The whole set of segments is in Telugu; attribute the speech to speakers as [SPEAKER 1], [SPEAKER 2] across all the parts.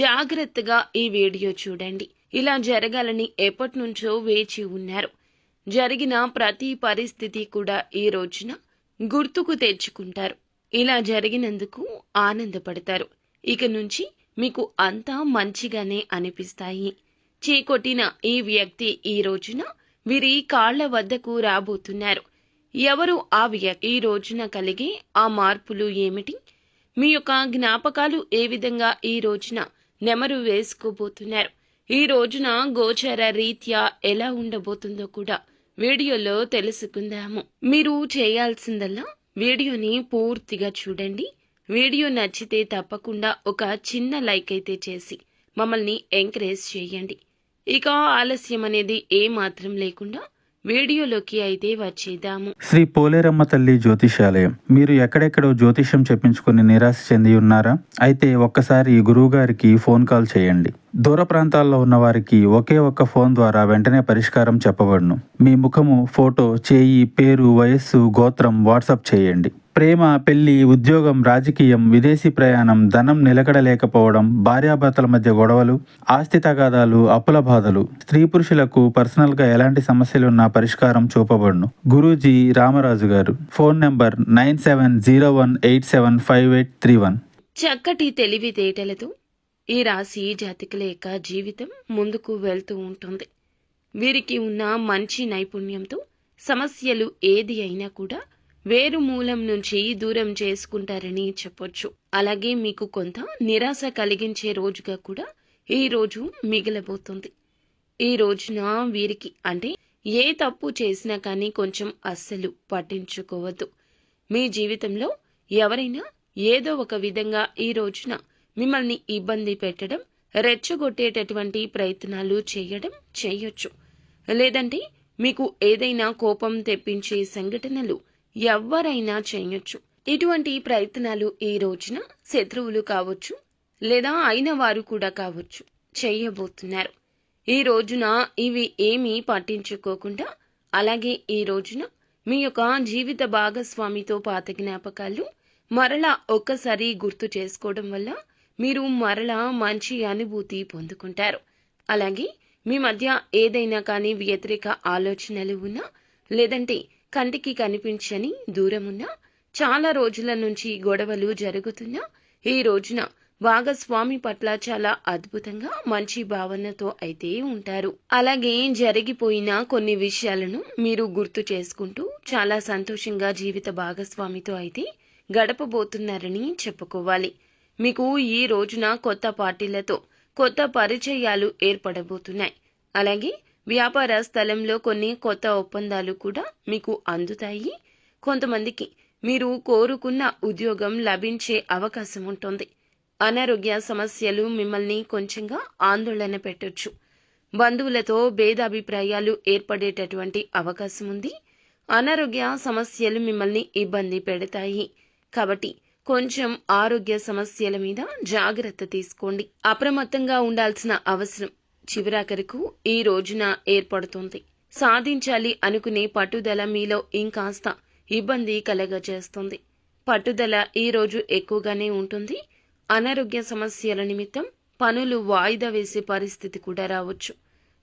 [SPEAKER 1] జాగ్రత్తగా ఈ వీడియో చూడండి. ఇలా జరగాలని ఎప్పటి నుంచో వేచి ఉన్నారు. జరిగిన ప్రతి పరిస్థితి కూడా ఈ రోజున గుర్తుకు తెచ్చుకుంటారు. ఇలా జరిగినందుకు ఆనందపడతారు. ఇక నుంచి మీకు అంతా మంచిగానే అనిపిస్తాయి. చీకొట్టిన ఈ వ్యక్తి ఈ రోజున వీరి కాళ్ళ వద్దకు రాబోతున్నారు. ఎవరు ఆ వ్యక్తి? ఈ రోజున కలిగే ఆ మార్పులు ఏమిటి? మీ యొక్క జ్ఞాపకాలు ఏ విధంగా ఈ రోజున నెమరు వేసుకోబోతున్నారు. ఈ రోజున గోచర రీత్యా ఎలా ఉండబోతుందో కూడా వీడియోలో తెలుసుకుందాము. మీరు చేయాల్సిందల్లా వీడియోని పూర్తిగా చూడండి. వీడియో నచ్చితే తప్పకుండా ఒక చిన్న లైక్ అయితే చేసి మమ్మల్ని ఎంకరేజ్ చేయండి. ఇక ఆలస్యం అనేది ఏ మాత్రం లేకుండా వీడియోలోకి అయితే వచ్చేద్దాము.
[SPEAKER 2] శ్రీ పోలేరమ్మ తల్లి జ్యోతిషాలయం. మీరు ఎక్కడెక్కడో జ్యోతిషం చెప్పించుకుని నిరాశ చెంది ఉన్నారా? అయితే ఒక్కసారి గురువుగారికి ఫోన్ కాల్ చేయండి. దూర ప్రాంతాల్లో ఉన్న వారికి ఒకే ఒక్క ఫోన్ ద్వారా వెంటనే పరిష్కారం చెప్పబడును. మీ ముఖము ఫోటో చేయి పేరు వయస్సు గోత్రం వాట్సాప్ చేయండి. ప్రేమ పెళ్ళి ఉద్యోగం రాజకీయం విదేశీ ప్రయాణం ధనం నిలకడలేకపోవడం భార్యాభర్తల మధ్య గొడవలు ఆస్తి తగాదాలు అప్పుల బాధలు స్త్రీ పురుషులకు పర్సనల్గా ఎలాంటి సమస్యలున్నా పరిష్కారం చూపబడును. గురూజీ రామరాజు గారు. Phone number nine seven zero one eight seven five eight three one.
[SPEAKER 1] చక్కటి తెలివితేటలతో ఈ రాశి జాతికుల యొక్క జీవితం ముందుకు వెళ్తూ ఉంటుంది. వీరికి ఉన్న మంచి నైపుణ్యంతో సమస్యలు ఏది అయినా కూడా వేరు మూలం నుంచి దూరం చేసుకుంటారని చెప్పొచ్చు. అలాగే మీకు కొంత నిరాశ కలిగించే రోజుగా కూడా ఈ రోజు మిగిలబోతుంది. ఈ రోజున వీరికి అంటే ఏ తప్పు చేసినా కానీ కొంచెం అస్సలు పట్టించుకోవద్దు. మీ జీవితంలో ఎవరైనా ఏదో ఒక విధంగా ఈ రోజున మిమ్మల్ని ఇబ్బంది పెట్టడం రెచ్చగొట్టేటటువంటి ప్రయత్నాలు చేయడం చేయొచ్చు. లేదంటే మీకు ఏదైనా కోపం తెప్పించే సంఘటనలు ఎవ్వరైనా చేయొచ్చు. ఇటువంటి ప్రయత్నాలు ఈ రోజున శత్రువులు కావచ్చు లేదా అయిన వారు కూడా కావచ్చు చేయబోతున్నారు. ఈ రోజున ఇవి ఏమీ పట్టించుకోకుండా అలాగే ఈ రోజున మీ యొక్క జీవిత భాగస్వామితో పాత జ్ఞాపకాలు మరలా ఒక్కసారి గుర్తు చేసుకోవడం వల్ల మీరు మరలా మంచి అనుభూతి పొందుకుంటారు. అలాగే మీ మధ్య ఏదైనా కానీ వ్యతిరేక ఆలోచనలు ఉన్నా లేదంటే కంటికి కనిపించని దూరమున్నా చాలా రోజుల నుంచి గొడవలు జరుగుతున్నా ఈ రోజున భాగస్వామి పట్ల చాలా అద్భుతంగా మంచి భావనతో అయితే ఉంటారు. అలాగే జరిగిపోయిన కొన్ని విషయాలను మీరు గుర్తు చేసుకుంటూ చాలా సంతోషంగా జీవిత భాగస్వామితో అయితే గడపబోతున్నారని చెప్పుకోవాలి. మీకు ఈ రోజున కొత్త పార్టీలతో కొత్త పరిచయాలు ఏర్పడబోతున్నాయి. అలాగే వ్యాపార స్థలంలో కొన్ని కొత్త ఒప్పందాలు కూడా మీకు అందుతాయి. కొంతమందికి మీరు కోరుకున్న ఉద్యోగం లభించే అవకాశం ఉంటుంది. అనారోగ్య సమస్యలు మిమ్మల్ని కొంచెంగా ఆందోళన పెట్టొచ్చు. బంధువులతో భేదాభిప్రాయాలు ఏర్పడేటటువంటి అవకాశం ఉంది. అనారోగ్య సమస్యలు మిమ్మల్ని ఇబ్బంది పెడతాయి. కాబట్టి కొంచెం ఆరోగ్య సమస్యల మీద జాగ్రత్త తీసుకోండి. అప్రమత్తంగా ఉండాల్సిన అవసరం చివరాఖరకు ఈ రోజున ఏర్పడుతుంది. సాధించాలి అనుకునే పట్టుదల మీలో ఇంకాస్త ఇబ్బంది కలగజేస్తుంది. పట్టుదల ఈ రోజు ఎక్కువగానే ఉంటుంది. అనారోగ్య సమస్యల నిమిత్తం పనులు వాయిదా వేసే పరిస్థితి కూడా రావచ్చు.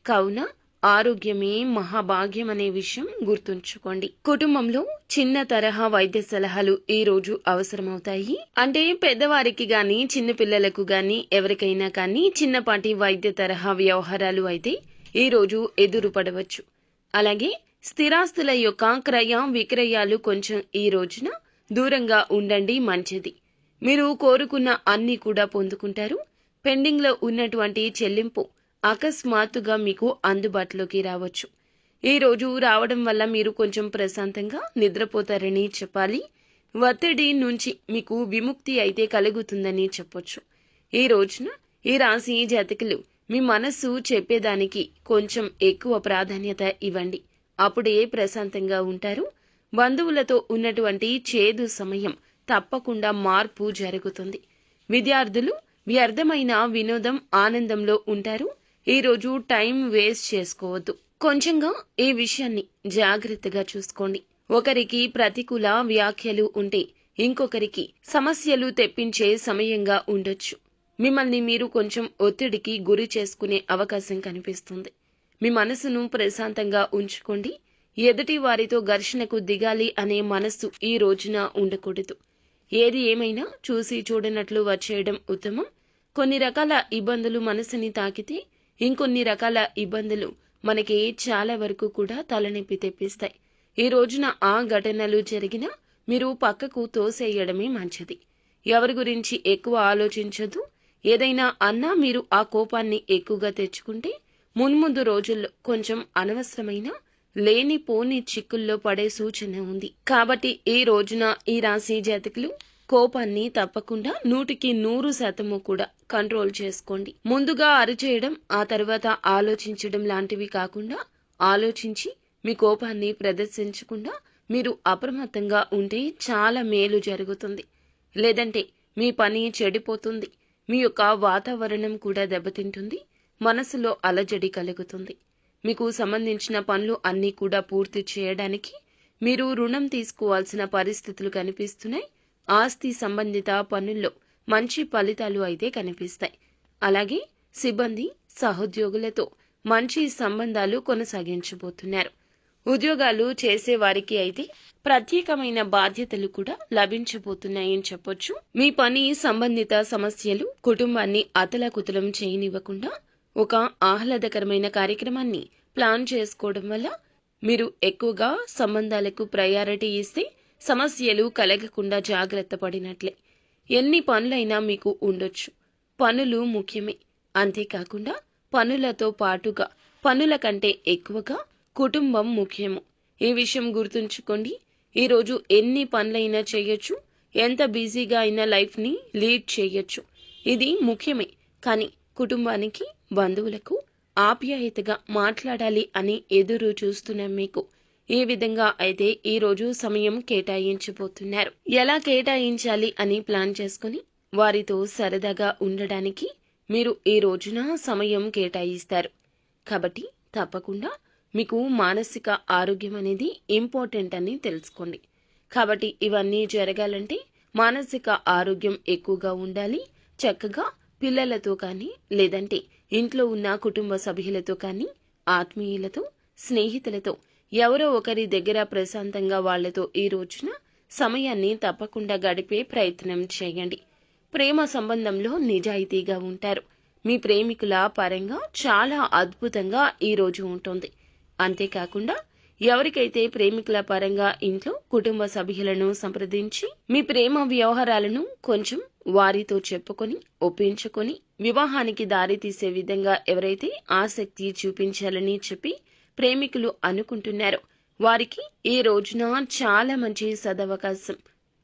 [SPEAKER 1] కావున ఆరోగ్యమే మహాభాగ్యం అనే విషయం గుర్తుంచుకోండి. కుటుంబంలో చిన్న తరహా వైద్య సలహాలు ఈ రోజు అవసరమవుతాయి. అంటే పెద్దవారికి గాని చిన్న పిల్లలకు గాని ఎవరికైనా కానీ చిన్నపాటి వైద్య తరహా వ్యవహారాలు అయితే ఈ రోజు ఎదురు పడవచ్చు అలాగే స్థిరాస్తుల యొక్క క్రయ విక్రయాలు కొంచెం ఈ రోజున దూరంగా ఉండండి మంచిది. మీరు కోరుకున్న అన్ని కూడా పొందుకుంటారు. పెండింగ్లో ఉన్నటువంటి చెల్లింపు అకస్మాత్తుగా మీకు అందుబాటులోకి రావచ్చు. ఈ రోజు రావడం వల్ల మీరు కొంచెం ప్రశాంతంగా నిద్రపోతారని చెప్పాలి. ఒత్తిడి నుంచి మీకు విముక్తి అయితే కలుగుతుందని చెప్పొచ్చు. ఈ రోజున ఈ రాశి జాతకులు మీ మనస్సు చెప్పేదానికి కొంచెం ఎక్కువ ప్రాధాన్యత ఇవ్వండి. అప్పుడే ప్రశాంతంగా ఉంటారు. బంధువులతో ఉన్నటువంటి చేదు సమయం తప్పకుండా మార్పు జరుగుతుంది. విద్యార్థులు వ్యర్థమైన వినోదం ఆనందంలో ఉంటారు. ఈరోజు టైం వేస్ట్ చేసుకోవద్దు. కొంచెంగా ఈ విషయాన్ని జాగ్రత్తగా చూసుకోండి. ఒకరికి ప్రతికూల వ్యాఖ్యలు ఉంటే ఇంకొకరికి సమస్యలు తెప్పించే సమయంగా ఉండొచ్చు. మిమ్మల్ని మీరు కొంచెం ఒత్తిడికి గురి చేసుకునే అవకాశం కనిపిస్తుంది. మీ మనసును ప్రశాంతంగా ఉంచుకోండి. ఎదుటి వారితో ఘర్షణకు దిగాలి అనే మనస్సు ఈ రోజున ఉండకూడదు. ఏది ఏమైనా చూసి చూడనట్లు వచ్చేయడం ఉత్తమం. కొన్ని రకాల ఇబ్బందులు మనసుని తాకితే ఇంకొన్ని రకాల ఇబ్బందులు మనకి చాలా వరకు కూడా తలనొప్పి తెప్పిస్తాయి. ఈ రోజున ఆ ఘటనలు జరిగినా మీరు పక్కకు తోసేయడమే మంచిది. ఎవరి గురించి ఎక్కువ ఆలోచించదు ఏదైనా అన్నా మీరు ఆ కోపాన్ని ఎక్కువగా తెచ్చుకుంటే మున్ముందు రోజుల్లో కొంచెం అనవసరమైన లేని పోని చిక్కుల్లో పడే సూచన ఉంది. కాబట్టి ఈ రోజున ఈ రాశి జాతకులు కోపాన్ని తప్పకుండా నూటికి నూరు శాతము కూడా కంట్రోల్ చేసుకోండి. ముందుగా అరిచేయడం ఆ తర్వాత ఆలోచించడం లాంటివి కాకుండా ఆలోచించి మీ కోపాన్ని ప్రదర్శించకుండా మీరు అప్రమత్తంగా ఉంటే చాలా మేలు జరుగుతుంది. లేదంటే మీ పని చెడిపోతుంది. మీ యొక్క వాతావరణం కూడా దెబ్బతింటుంది. మనసులో అలజడి కలుగుతుంది. మీకు సంబంధించిన పనులు అన్నీ కూడా పూర్తి చేయడానికి మీరు రుణం తీసుకోవాల్సిన పరిస్థితులు కనిపిస్తున్నాయి. ఆస్తి సంబంధిత పనుల్లో మంచి ఫలితాలు అయితే కనిపిస్తాయి. అలాగే సిబ్బంది సహోద్యోగులతో మంచి సంబంధాలు కొనసాగించబోతున్నారు. ఉద్యోగాలు చేసే వారికి అయితే ప్రత్యేకమైన బాధ్యతలు కూడా లభించబోతున్నాయని చెప్పొచ్చు. మీ పని సంబంధిత సమస్యలు కుటుంబాన్ని అతలకుతలం చేయనివ్వకుండా ఒక ఆహ్లాదకరమైన కార్యక్రమాన్ని ప్లాన్ చేసుకోవడం వల్ల మీరు ఎక్కువగా సంబంధాలకు ప్రయారిటీ ఇస్తే సమస్యలు కలగకుండా జాగ్రత్త పడినట్లే. ఎన్ని పనులైనా మీకు ఉండొచ్చు. పనులు ముఖ్యమే. అంతేకాకుండా పనులతో పాటుగా పనుల కంటే ఎక్కువగా కుటుంబం ముఖ్యము. ఈ విషయం గుర్తుంచుకోండి. ఈరోజు ఎన్ని పనులైనా చేయొచ్చు. ఎంత బిజీగా అయినా లైఫ్ని లీడ్ చేయొచ్చు. ఇది ముఖ్యమే. కానీ కుటుంబానికి బంధువులకు ఆప్యాయతగా మాట్లాడాలి అని ఎదురు చూస్తున్న మీకు ఏ విధంగా అయితే ఈ రోజు సమయం కేటాయించబోతున్నారు. ఎలా కేటాయించాలి అని ప్లాన్ చేసుకుని వారితో సరదాగా ఉండడానికి మీరు ఈ రోజున సమయం కేటాయిస్తారు. కాబట్టి తప్పకుండా మీకు మానసిక ఆరోగ్యం అనేది ఇంపార్టెంట్ అని తెలుసుకోండి. కాబట్టి ఇవన్నీ జరగాలంటే మానసిక ఆరోగ్యం ఎక్కువగా ఉండాలి. చక్కగా పిల్లలతో కానీ లేదంటే ఇంట్లో ఉన్న కుటుంబ సభ్యులతో కానీ ఆత్మీయులతో స్నేహితులతో ఎవరో ఒకరి దగ్గర ప్రశాంతంగా వాళ్ళతో ఈ రోజున సమయాన్ని తప్పకుండా గడిపే ప్రయత్నం చేయండి. ప్రేమ సంబంధంలో నిజాయితీగా ఉంటారు. మీ ప్రేమికుల పరంగా చాలా అద్భుతంగా ఈ రోజు ఉంటుంది. అంతేకాకుండా ఎవరికైతే ప్రేమికుల పరంగా ఇంట్లో కుటుంబ సభ్యులను సంప్రదించి మీ ప్రేమ వ్యవహారాలను కొంచెం వారితో చెప్పుకొని ఒప్పించుకొని వివాహానికి దారి తీసే విధంగా ఎవరైతే ఆసక్తి చూపించాలని చెప్పి ప్రేమికులు అనుకుంటున్నారు. వారికి ఈ రోజున చాలా మంచి సదవకాశం.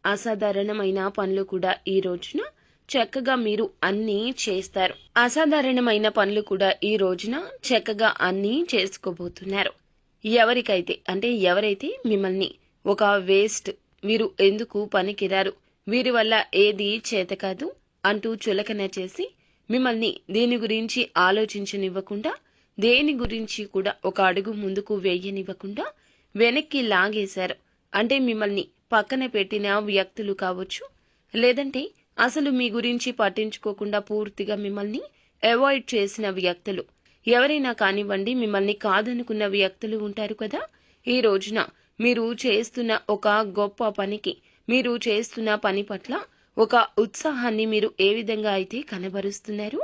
[SPEAKER 1] అసాధారణమైన పనులు కూడా ఈ రోజున చక్కగా మీరు అన్నీ చేస్తారు. అసాధారణమైన పనులు కూడా ఈ రోజున చక్కగా అన్నీ చేసుకోబోతున్నారు. ఎవరికైతే అంటే ఎవరైతే మిమ్మల్ని ఒక వేస్ట్ వీరు ఎందుకు పనికిరారు వీరి వల్ల ఏది చేత కాదు అంటూ చులకన చేసి మిమ్మల్ని దీని గురించి ఆలోచించనివ్వకుండా దేని గురించి కూడా ఒక అడుగు ముందుకు వేయనివ్వకుండా వెనక్కి లాగేశారు. అంటే మిమ్మల్ని పక్కన పెట్టిన వ్యక్తులు కావచ్చు లేదంటే అసలు మీ గురించి పట్టించుకోకుండా పూర్తిగా మిమ్మల్ని అవాయిడ్ చేసిన వ్యక్తులు. ఎవరైనా కానివ్వండి మిమ్మల్ని కాదనుకున్న వ్యక్తులు ఉంటారు కదా. ఈ రోజున మీరు చేస్తున్న ఒక గొప్ప పనికి మీరు చేస్తున్న పని పట్ల ఒక ఉత్సాహాన్ని మీరు ఏ విధంగా అయితే కనబరుస్తున్నారు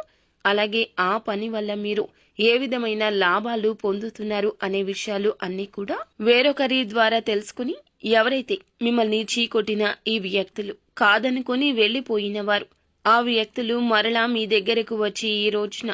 [SPEAKER 1] అలాగే ఆ పని వల్ల మీరు ఏ విధమైన లాభాలు పొందుతున్నారు అనే విషయాలు అన్నీ కూడా వేరొకరి ద్వారా తెలుసుకుని ఎవరైతే మిమ్మల్ని చీకొట్టిన ఈ వ్యక్తులు కాదనుకొని వెళ్ళిపోయిన వారు ఆ వ్యక్తులు మరలా మీ దగ్గరకు వచ్చి ఈ రోజున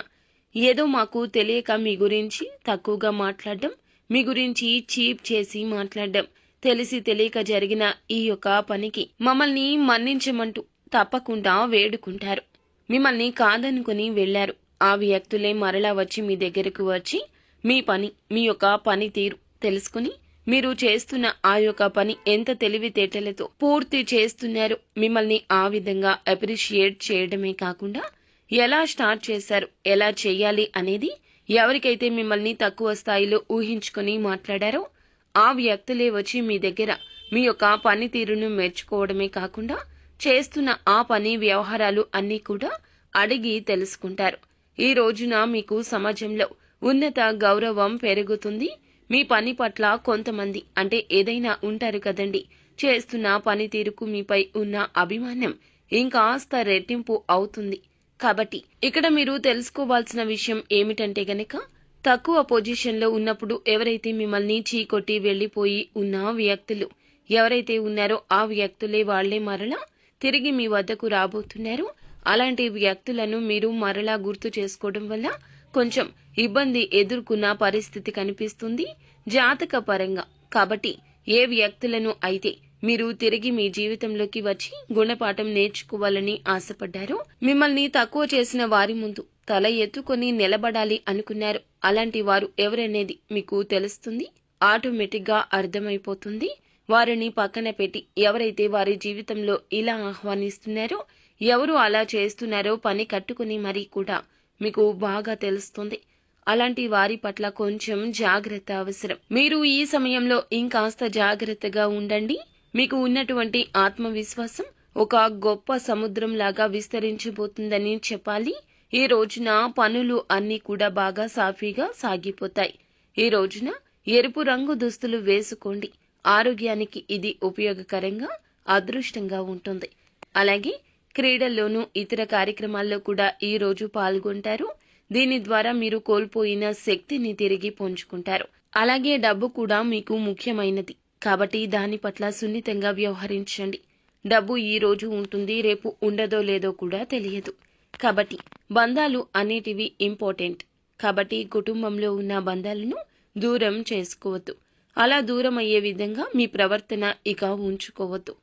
[SPEAKER 1] ఏదో మాకు తెలియక మీ గురించి తక్కువగా మాట్లాడడం మీ గురించి చీప్ చేసి మాట్లాడడం తెలిసి తెలియక జరిగిన ఈ యొక్క పనికి మమ్మల్ని మన్నించమంటూ తప్పకుండా వేడుకుంటారు. మిమ్మల్ని కాదనుకుని వెళ్ళారు ఆ వ్యక్తులే మరలా వచ్చి మీ దగ్గరకు వచ్చి మీ పని మీ యొక్క పనితీరు తెలుసుకుని మీరు చేస్తున్న ఆ యొక్క పని ఎంత తెలివితేటలతో పూర్తి చేస్తున్నారు మిమ్మల్ని ఆ విధంగా అప్రిషియేట్ చేయడమే కాకుండా ఎలా స్టార్ట్ చేశారు ఎలా చేయాలి అనేది ఎవరికైతే మిమ్మల్ని తక్కువ స్థాయిలో ఊహించుకుని మాట్లాడారో ఆ వ్యక్తులే వచ్చి మీ దగ్గర మీ యొక్క పనితీరును మెచ్చుకోవడమే కాకుండా చేస్తున్న ఆ పని వ్యవహారాలు అన్నీ కూడా అడిగి తెలుసుకుంటారు. ఈ రోజున మీకు సమాజంలో ఉన్నత గౌరవం పెరుగుతుంది. మీ పని పట్ల కొంతమంది అంటే ఏదైనా ఉంటారు కదండి. చేస్తున్న పనితీరుకు మీపై ఉన్న అభిమానం ఇంకాస్త రెట్టింపు అవుతుంది. కాబట్టి ఇక్కడ మీరు తెలుసుకోవాల్సిన విషయం ఏమిటంటే గనక తక్కువ పొజిషన్లో ఉన్నప్పుడు ఎవరైతే మిమ్మల్ని చీకొట్టి వెళ్ళిపోయి ఉన్న వ్యక్తులు ఎవరైతే ఉన్నారో ఆ వ్యక్తులే వాళ్ళే మరలా తిరిగి మీ వద్దకు రాబోతున్నారు. అలాంటి వ్యక్తులను మీరు మరలా గుర్తు చేసుకోవడం వల్ల కొంచెం ఇబ్బంది ఎదుర్కొన్న పరిస్థితి కనిపిస్తుంది. జాతక పరంగా కాబట్టి ఏ వ్యక్తులను అయితే మీరు తిరిగి మీ జీవితంలోకి వచ్చి గుణపాఠం నేర్చుకోవాలని ఆశపడ్డారో మిమ్మల్ని తక్కువ చేసిన వారి ముందు తల ఎత్తుకొని నిలబడాలి అనుకున్నారు. అలాంటి వారు ఎవరనేది మీకు తెలుస్తుంది? ఆటోమేటిక్గా అర్థమైపోతుంది. వారిని పక్కన పెట్టి ఎవరైతే వారి జీవితంలో ఇలా ఆహ్వానిస్తున్నారో ఎవరు అలా చేస్తున్నారో పని కట్టుకుని మరీ కూడా మీకు బాగా తెలుస్తుంది. అలాంటి వారి పట్ల కొంచెం జాగ్రత్త అవసరం. మీరు ఈ సమయంలో ఇంకాస్త జాగ్రత్తగా ఉండండి. మీకు ఉన్నటువంటి ఆత్మవిశ్వాసం ఒక గొప్ప సముద్రం లాగా విస్తరించబోతుందని చెప్పాలి. ఈ రోజున పనులు అన్నీ కూడా బాగా సాఫీగా సాగిపోతాయి. ఈ రోజున ఎరుపు రంగు దుస్తులు వేసుకోండి. ఆరోగ్యానికి ఇది ఉపయోగకరంగా అదృష్టంగా ఉంటుంది. అలాగే క్రీడల్లోనూ ఇతర కార్యక్రమాల్లో కూడా ఈ రోజు పాల్గొంటారు. దీని ద్వారా మీరు కోల్పోయిన శక్తిని తిరిగి పుంజుకుంటారు అలాగే డబ్బు కూడా మీకు ముఖ్యమైనది. కాబట్టి దాని పట్ల సున్నితంగా వ్యవహరించండి. డబ్బు ఈ రోజు ఉంటుంది రేపు ఉండదో లేదో కూడా తెలియదు. కాబట్టి బంధాలు అనేటివి ఇంపార్టెంట్. కాబట్టి కుటుంబంలో ఉన్న బంధాలను దూరం చేసుకోవద్దు. అలా దూరం అయ్యే విధంగా మీ ప్రవర్తన ఇక ఉంచుకోవద్దు.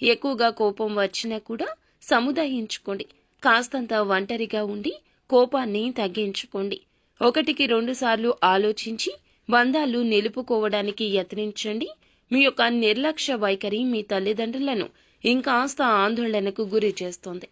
[SPEAKER 1] ఎక్కువగా కోపం వచ్చినా కూడా సముదాయించుకోండి. కాస్తంత ఒంటరిగా ఉండి కోపాన్ని తగ్గించుకోండి. ఒకటికి రెండు సార్లు ఆలోచించి బంధాలు నిలుపుకోవడానికి యత్నించండి. మీ యొక్క నిర్లక్ష్య వైఖరి మీ తల్లిదండ్రులను ఇంకాస్త ఆందోళనకు గురి చేస్తోంది.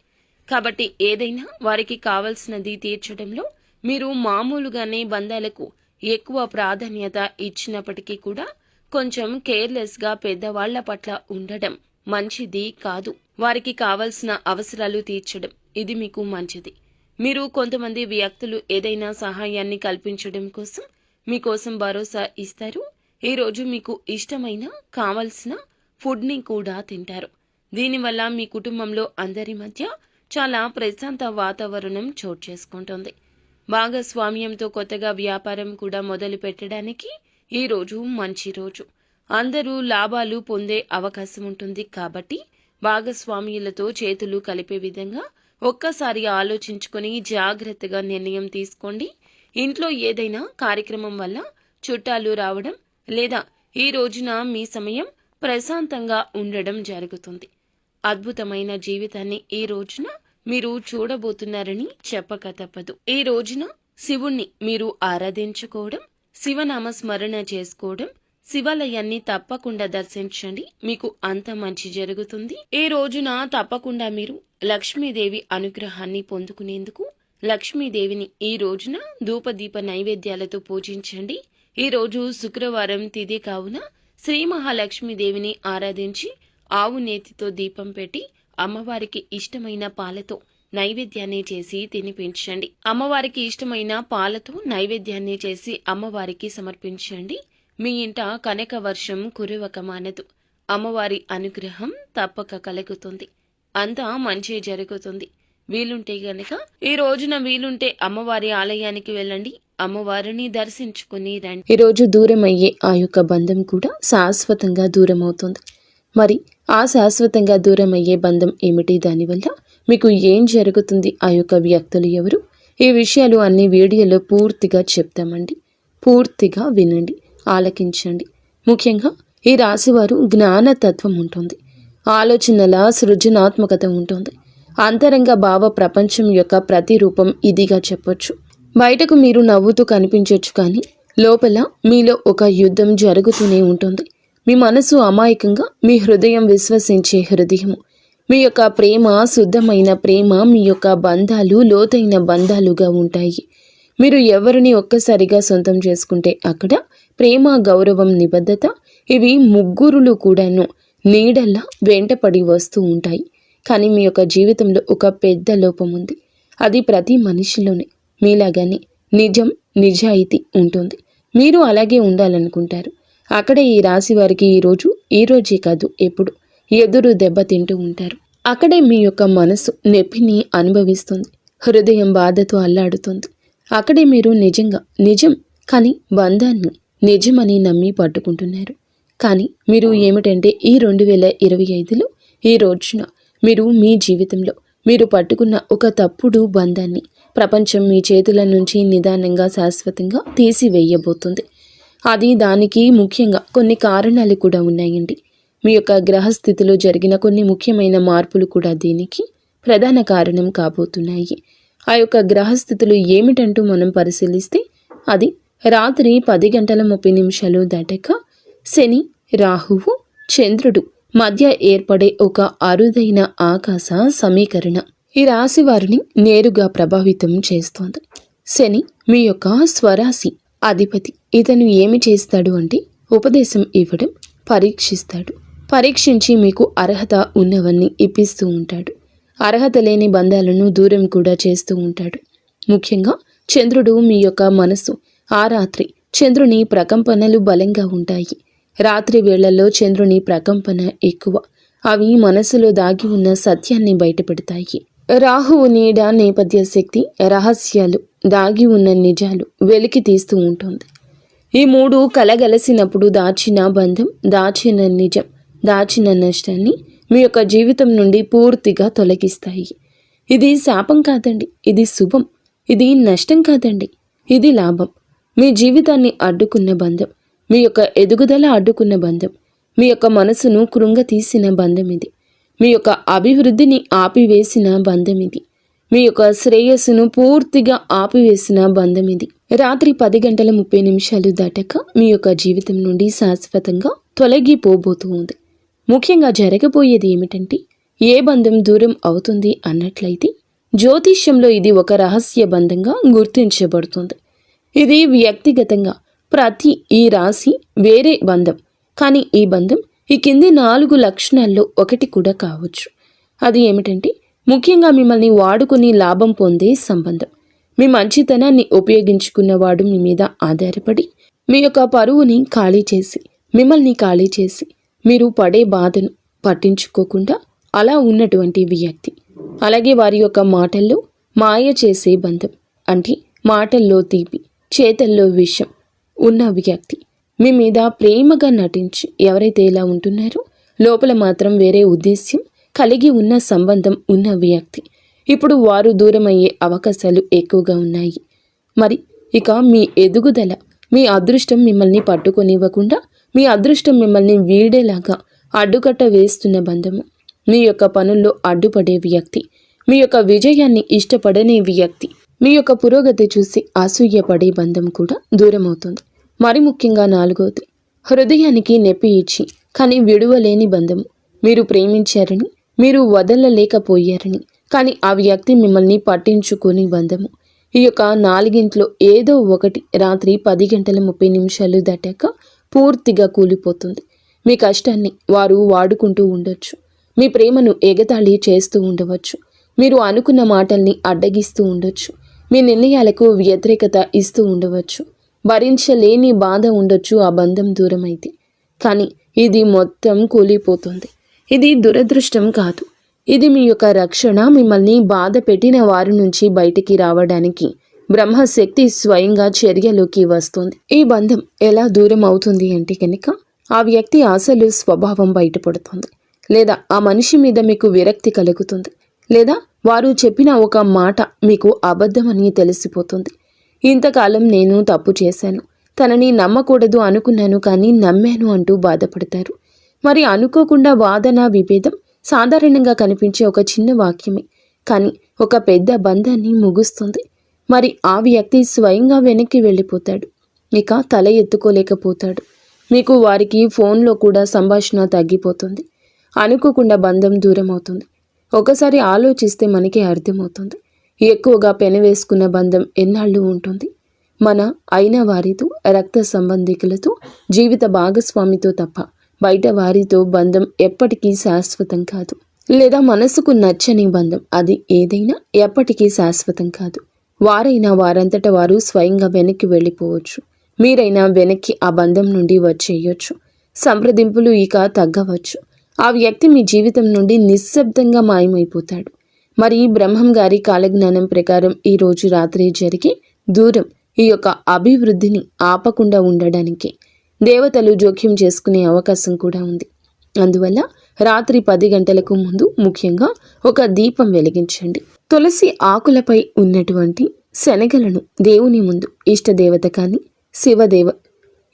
[SPEAKER 1] కాబట్టి ఏదైనా వారికి కావలసినది తీర్చడంలో మీరు మామూలుగానే బంధాలకు ఎక్కువ ప్రాధాన్యత ఇచ్చినప్పటికీ కూడా కొంచెం కేర్లెస్గా పెద్దవాళ్ళ పట్ల ఉండడం మంచిది కాదు. వారికి కావలసిన అవసరాలు తీర్చడం ఇది మీకు మంచిది. మీరు కొంతమంది వ్యక్తులు ఏదైనా సహాయాన్ని కల్పించడం కోసం మీకోసం భరోసా ఇస్తారు. ఈరోజు మీకు ఇష్టమైన కావలసిన ఫుడ్ని కూడా తింటారు. దీనివల్ల మీ కుటుంబంలో అందరి మధ్య చాలా ప్రశాంత వాతావరణం చోటు చేసుకుంటుంది. భాగస్వామ్యంతో కొత్తగా వ్యాపారం కూడా మొదలు పెట్టడానికి ఈ రోజు మంచి రోజు. అందరూ లాభాలు పొందే అవకాశం ఉంటుంది కాబట్టి భాగస్వామ్యులతో చేతులు కలిపే విధంగా ఒక్కసారి ఆలోచించుకొని జాగ్రత్తగా నిర్ణయం తీసుకోండి. ఇంట్లో ఏదైనా కార్యక్రమం వల్ల చుట్టాలు రావడం లేదా ఈ రోజున మీ సమయం ప్రశాంతంగా ఉండడం జరుగుతుంది. అద్భుతమైన జీవితాన్ని ఈ రోజున మీరు చూడబోతున్నారని చెప్పక తప్పదు. ఈ రోజున శివుణ్ణి మీరు ఆరాధించుకోవడం శివనామ స్మరణ చేసుకోవడం శివాలయాన్ని తప్పకుండా దర్శించండి. మీకు అంత మంచి జరుగుతుంది. ఈ రోజున తప్పకుండా మీరు లక్ష్మీదేవి అనుగ్రహాన్ని పొందుకునేందుకు లక్ష్మీదేవిని ఈ రోజున ధూపదీప నైవేద్యాలతో పూజించండి. ఈ రోజు శుక్రవారం తిది కావున శ్రీ మహాలక్ష్మీదేవిని ఆరాధించి ఆవు నేతితో దీపం పెట్టి అమ్మవారికి ఇష్టమైన పాలతో నైవేద్యాన్ని చేసి తినిపించండి అమ్మవారికి ఇష్టమైన పాలతో నైవేద్యాన్ని చేసి అమ్మవారికి సమర్పించండి. మీ ఇంట కనక వర్షం కురవక మానదు. అమ్మవారి అనుగ్రహం తప్పక కలుగుతుంది. అంతా మంచి జరుగుతుంది. వీలుంటే గనక ఈ రోజున వీలుంటే అమ్మవారి ఆలయానికి వెళ్ళండి. అమ్మవారిని దర్శించుకుని రండి.
[SPEAKER 3] ఈ రోజు దూరం అయ్యే ఆ యొక్క బంధం కూడా శాశ్వతంగా దూరం అవుతుంది మరి ఆ శాశ్వతంగా దూరం అయ్యే బంధం ఏమిటి? దానివల్ల మీకు ఏం జరుగుతుంది? ఆ యొక్క వ్యక్తులు ఎవరు? ఈ విషయాలు అన్ని వీడియోలో పూర్తిగా చెప్తామండి. పూర్తిగా వినండి. ఆలకించండి. ముఖ్యంగా ఈ రాశివారు జ్ఞానతత్వం ఉంటుంది. ఆలోచనల సృజనాత్మకత ఉంటుంది. అంతరంగ భావ ప్రపంచం యొక్క ప్రతిరూపం ఇదిగా చెప్పొచ్చు. బయటకు మీరు నవ్వుతూ కనిపించవచ్చు కానీ లోపల మీలో ఒక యుద్ధం జరుగుతూనే ఉంటుంది. మీ మనసు అమాయకంగా మీ హృదయం విశ్వసించే హృదయము. మీ యొక్క ప్రేమ శుద్ధమైన ప్రేమ మీ యొక్క బంధాలు లోతైన బంధాలుగా ఉంటాయి. మీరు ఎవరిని ఒక్కసారిగా సొంతం చేసుకుంటే అక్కడ ప్రేమ గౌరవం నిబద్ధత ఇవి ముగ్గురులు కూడాను నీడల్లా వెంటపడి వస్తూ ఉంటాయి. కానీ మీ యొక్క జీవితంలో ఒక పెద్ద లోపం ఉంది.
[SPEAKER 1] అది ప్రతి మనిషిలోనే. మీలాగానే నిజం నిజాయితీ ఉంటుంది. మీరు అలాగే ఉండాలనుకుంటారు. అక్కడే ఈ రాశి వారికి ఈరోజు ఈ రోజే కాదు ఎప్పుడు ఎదురు దెబ్బ తింటూ ఉంటారు. అక్కడే మీ యొక్క మనసు నొప్పిని అనుభవిస్తుంది. హృదయం బాధతో అల్లాడుతుంది. అక్కడే మీరు నిజంగా నిజం కానీ బంధాన్ని నిజమని నమ్మి పట్టుకుంటున్నారు. కానీ మీరు ఏమిటంటే ఈ రెండు వేల ఇరవై ఐదులో ఈ రోజున మీరు మీ జీవితంలో మీరు పట్టుకున్న ఒక తప్పుడు బంధాన్ని ప్రపంచం మీ చేతుల నుంచి నిదానంగా శాశ్వతంగా తీసివేయబోతుంది. అది దానికి ముఖ్యంగా కొన్ని కారణాలు కూడా ఉన్నాయండి. మీ యొక్క గ్రహస్థితిలో జరిగిన కొన్ని ముఖ్యమైన మార్పులు కూడా దీనికి ప్రధాన కారణం కాబోతున్నాయి. ఆ యొక్క గ్రహస్థితులు ఏమిటంటూ మనం పరిశీలిస్తే అది రాత్రి పది గంటల ముప్పై నిమిషాలు దాటాక శని రాహువు చంద్రుడు మధ్య ఏర్పడే ఒక అరుదైన ఆకాశ సమీకరణ. ఈ రాశి వారిని నేరుగా ప్రభావితం చేస్తోంది. శని మీ యొక్క స్వరాశి అధిపతి. ఇతను ఏమి చేస్తాడు అంటే ఉపదేశం ఇవ్వడం పరీక్షిస్తాడు. పరీక్షించి మీకు అర్హత ఉన్నవన్నీ ఇప్పిస్తూ ఉంటాడు. అర్హత లేని బంధాలను దూరం కూడా చేస్తూ ఉంటాడు. ముఖ్యంగా చంద్రుడు మీ యొక్క మనసు ఆ రాత్రి చంద్రుని ప్రకంపనలు బలంగా ఉంటాయి. రాత్రి వేళల్లో చంద్రుని ప్రకంపన ఎక్కువ. అవి మనసులో దాగి ఉన్న సత్యాన్ని బయటపెడతాయి. రాహువు నీడ నేపథ్య శక్తి రహస్యాలు దాగి ఉన్న నిజాలు వెలికి తీస్తూ ఉంటుంది. ఈ మూడు కలగలసినప్పుడు దాచిన బంధం దాచిన నిజం దాచిన నష్టాన్ని మీ యొక్క జీవితం నుండి పూర్తిగా తొలగిస్తాయి. ఇది శాపం కాదండి ఇది శుభం ఇది నష్టం కాదండి ఇది లాభం. మీ జీవితాన్ని అడ్డుకున్న బంధం మీ యొక్క ఎదుగుదల అడ్డుకున్న బంధం మీ యొక్క మనసును కృంగతీసిన బంధం ఇది. మీ యొక్క అభివృద్ధిని ఆపివేసిన బంధం ఇది మీ యొక్క శ్రేయస్సును పూర్తిగా ఆపివేసిన బంధం ఇది రాత్రి పది గంటల ముప్పై నిమిషాలు దాటాక మీ యొక్క జీవితం నుండి శాశ్వతంగా తొలగిపోబోతూ ఉంది. ముఖ్యంగా జరగబోయేది ఏమిటంటే ఏ బంధం దూరం అవుతుంది అన్నట్లయితే జ్యోతిష్యంలో ఇది ఒక రహస్య బంధంగా గుర్తించబడుతుంది. ఇది వ్యక్తిగతంగా ప్రతి ఈ రాశి వేరే బంధం. కానీ ఈ బంధం ఈ కింది నాలుగు లక్షణాల్లో ఒకటి కూడా కావచ్చు. అది ఏమిటంటే ముఖ్యంగా మిమ్మల్ని వాడుకుని లాభం పొందే సంబంధం. మీ మంచితనాన్ని ఉపయోగించుకున్నవాడు మీ మీద ఆధారపడి మీ యొక్క పరువుని ఖాళీ చేసి మిమ్మల్ని ఖాళీ చేసి మీరు పడే బాధను పట్టించుకోకుండా అలా ఉన్నటువంటి వ్యక్తి. అలాగే వారి యొక్క మాటల్లో మాయ చేసే బంధం అంటే మాటల్లో తీపి చేతల్లో విషం ఉన్న వ్యక్తి. మీ మీద ప్రేమగా నటించి ఎవరైతే ఇలా ఉంటున్నారో లోపల మాత్రం వేరే ఉద్దేశ్యం కలిగి ఉన్న సంబంధం ఉన్న వ్యక్తి. ఇప్పుడు వారు దూరమయ్యే అవకాశాలు ఎక్కువగా ఉన్నాయి. మరి ఇక మీ ఎదుగుదల మీ అదృష్టం మిమ్మల్ని పట్టుకొనివ్వకుండా మీ అదృష్టం మిమ్మల్ని వీడేలాగా అడ్డుకట్ట వేస్తున్న బంధము మీ యొక్క పనుల్లో అడ్డుపడే వ్యక్తి మీ యొక్క విజయాన్ని ఇష్టపడని వ్యక్తి మీ యొక్క పురోగతి చూసి అసూయపడే బంధం కూడా దూరమవుతుంది. మరి ముఖ్యంగా నాలుగవది హృదయానికి నొప్పి ఇచ్చి కానీ విడువలేని బంధము. మీరు ప్రేమించారని మీరు వదలలేకపోయారని కానీ ఆ వ్యక్తి మిమ్మల్ని పట్టించుకొని బంధము. ఈ యొక్క నాలుగింట్లో ఏదో ఒకటి రాత్రి పది గంటల ముప్పై నిమిషాలు దాటాక పూర్తిగా కూలిపోతుంది. మీ కష్టాన్ని వారు వాడుకుంటూ ఉండొచ్చు. మీ ప్రేమను ఎగతాళి చేస్తూ ఉండవచ్చు. మీరు అనుకున్న మాటల్ని అడ్డగిస్తూ ఉండొచ్చు. మీ నిర్ణయాలకు వ్యతిరేకత ఇస్తూ ఉండవచ్చు. భరించలేని బాధ ఉండొచ్చు ఆ బంధం దూరమైతే. కానీ ఇది మొత్తం కూలిపోతుంది. ఇది దురదృష్టం కాదు. ఇది మీ యొక్క రక్షణ మిమ్మల్ని బాధ పెట్టిన వారి నుంచి బయటికి రావడానికి బ్రహ్మశక్తి స్వయంగా చర్యలోకి వస్తుంది. ఈ బంధం ఎలా దూరం అవుతుంది అంటే కనుక ఆ వ్యక్తి అసలు స్వభావం బయటపడుతుంది. లేదా ఆ మనిషి మీద మీకు విరక్తి కలుగుతుంది. లేదా వారు చెప్పిన ఒక మాట మీకు అబద్ధమని తెలిసిపోతుంది. ఇంతకాలం నేను తప్పు చేశాను. తనని నమ్మకూడదు అనుకున్నాను కానీ నమ్మాను అంటూ బాధపడతారు. మరి అనుకోకుండా వాదన విభేదం సాధారణంగా కనిపించే ఒక చిన్న వాక్యమే. కానీ ఒక పెద్ద బంధాన్ని ముగుస్తుంది. మరి ఆ వ్యక్తి స్వయంగా వెనక్కి వెళ్ళిపోతాడు. ఇక తల ఎత్తుకోలేకపోతాడు. మీకు వారికి ఫోన్లో కూడా సంభాషణ తగ్గిపోతుంది. అనుకోకుండా బంధం దూరం అవుతుంది ఒకసారి ఆలోచిస్తే మనకి అర్థమవుతుంది. ఎక్కువగా పెనవేసుకున్న బంధం ఎన్నాళ్ళు ఉంటుంది? మన అయిన వారితో రక్త సంబంధికులతో జీవిత భాగస్వామితో తప్ప బయట వారితో బంధం ఎప్పటికీ శాశ్వతం కాదు. లేదా మనసుకు నచ్చని బంధం అది ఏదైనా ఎప్పటికీ శాశ్వతం కాదు. వారైనా వారంతట వారు స్వయంగా వెనక్కి వెళ్ళిపోవచ్చు. మీరైనా వెనక్కి ఆ బంధం నుండి వచ్చేయొచ్చు. సంప్రదింపులు ఇక తగ్గవచ్చు. ఆ వ్యక్తి మీ జీవితం నుండి నిశ్శబ్దంగా మాయమైపోతాడు. మరి బ్రహ్మం గారి కాలజ్ఞానం ప్రకారం ఈరోజు రాత్రి జరిగే దూరం ఈ యొక్క అభివృద్ధిని ఆపకుండా ఉండడానికి దేవతలు జోక్యం చేసుకునే అవకాశం కూడా ఉంది. అందువల్ల రాత్రి పది గంటలకు ముందు ముఖ్యంగా ఒక దీపం వెలిగించండి. తులసి ఆకులపై ఉన్నటువంటి శనగలను దేవుని ముందు ఇష్టదేవత కానీ శివదేవ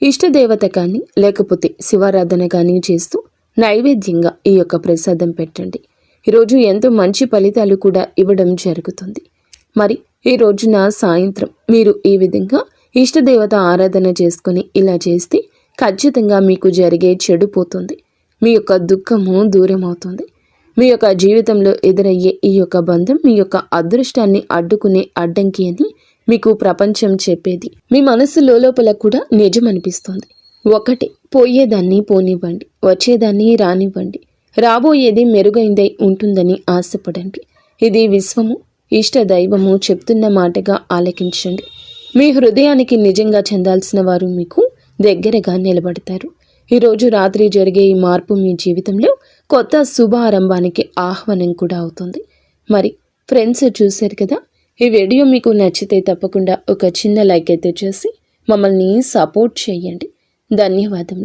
[SPEAKER 1] ఇష్టదేవత కానీ లేకపోతే శివారాధన కానీ చేస్తూ నైవేద్యంగా ఈ యొక్క ప్రసాదం పెట్టండి. ఈరోజు ఎంతో మంచి ఫలితాలు కూడా ఇవ్వడం జరుగుతుంది. మరి ఈ రోజున సాయంత్రం మీరు ఈ విధంగా ఇష్టదేవత ఆరాధన చేసుకొని ఇలా చేస్తే ఖచ్చితంగా మీకు జరిగే చెడు పోతుంది. మీ యొక్క దుఃఖము దూరం అవుతుంది. మీ యొక్క జీవితంలో ఎదురయ్యే ఈ యొక్క బంధం మీ యొక్క అదృష్టాన్ని అడ్డుకునే అడ్డంకి అని మీకు ప్రపంచం చెప్పేది. మీ మనసు లోపల కూడా నిజం అనిపిస్తుంది ఒకటి పోయేదాన్ని పోనివ్వండి. వచ్చేదాన్ని రానివ్వండి. రాబోయేది మెరుగైందై ఉంటుందని ఆశపడండి. ఇది విశ్వము ఇష్ట దైవము చెప్తున్న మాటగా ఆలకించండి. మీ హృదయానికి నిజంగా చెందాల్సిన వారు మీకు దగ్గరగా నిలబడతారు. ఈరోజు రాత్రి జరిగే ఈ మార్పు మీ జీవితంలో కొత్త శుభారంభానికి ఆహ్వానం కూడా అవుతుంది. మరి ఫ్రెండ్స్ చూశారు కదా ఈ వీడియో మీకు నచ్చితే తప్పకుండా ఒక చిన్న లైక్ అయితే చేసి మమ్మల్ని సపోర్ట్ చేయండి. ధన్యవాదం